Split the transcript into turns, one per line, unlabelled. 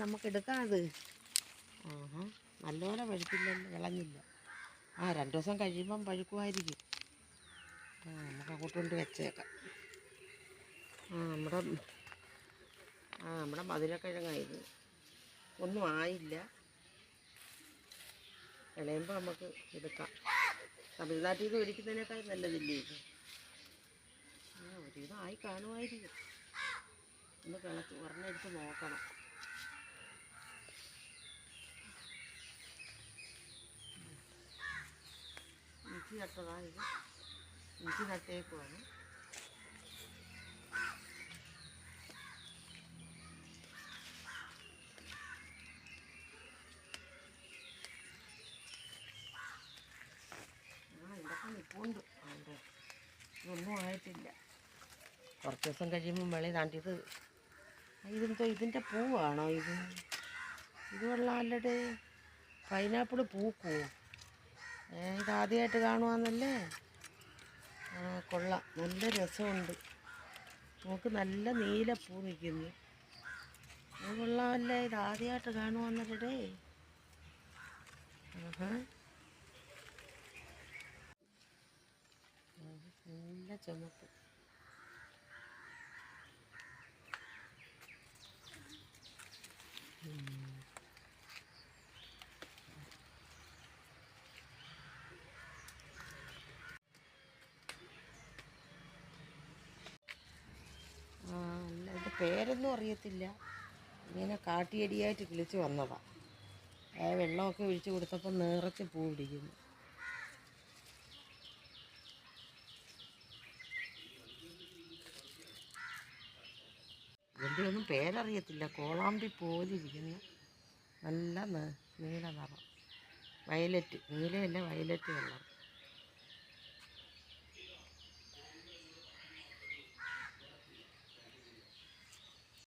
നമുക്ക് എടുക്കാം അത് ആഹാ നല്ലപോലെ പഴുക്കില്ലല്ലോ വിളഞ്ഞില്ല. ആ രണ്ട് ദിവസം കഴിയുമ്പം പഴുക്കുമായിരിക്കും. ആ നമുക്ക് അങ്ങോട്ടുകൊണ്ട് വെച്ചേക്കാം. ആ നമ്മുടെ ആ നമ്മുടെ മധുരക്കിഴങ്ങായത് ഒന്നും ആയില്ല. ഇളയുമ്പോൾ നമുക്ക് എടുക്കാം. തമിഴ്നാട്ടിൽ നിന്ന് ഒരിക്കുന്നതിനേക്കാൾ നല്ലതില്ലേ ഇത്? ആ ഒരുവിധം ആയി കാണുമായിരിക്കും. ഒന്ന് കിളച്ച് ഉറഞ്ഞെടുത്ത് നോക്കണം. ഇഞ്ചി നട്ടതാ ഇത് ഇഞ്ചി നട്ടേക്കുവാണ് ഇതൊക്കെ നിൽപ്പുണ്ട് അതിന്റെ ഇതൊന്നും ആയിട്ടില്ല. കുറച്ച് ദിവസം കഴിയുമ്പോൾ വെളി താണ്ടിയത് ഇതെന്തോ ഇതിന്റെ പൂവാണോ ഇത്? ഇത് കൊള്ളാമല്ലടേ പൈനാപ്പിൾ പൂക്കുവോ? ഏ ഇത് ആദ്യമായിട്ട് കാണുവാന്നല്ലേ? ആ കൊള്ളാം. നല്ല രസമുണ്ട്. നമുക്ക് നല്ല നീല പൂ നിൽക്കുന്നു. അത് കൊള്ളാമല്ലേ? ഇത് ആദ്യമായിട്ട് കാണുവാന്നല്ലേ നല്ല ചുമപ്പ് ആ അല്ല ഇതിന്റെ പേരൊന്നും അറിയത്തില്ല. ഇങ്ങനെ കാട്ടിയടിയായിട്ട് കിളിച്ച് വന്നതാ. ആ വെള്ളമൊക്കെ ഒഴിച്ച് കൊടുത്തപ്പോൾ നിറച്ച് പൂ പിടിക്കുന്നു ഇതിന്റെ ഒന്നും പേരറിയത്തില്ല. കോളാമ്പി പോലെ ഇരിക്കുന്ന നല്ല നീല നിറം. വയലറ്റ്. നീലയല്ല violet colour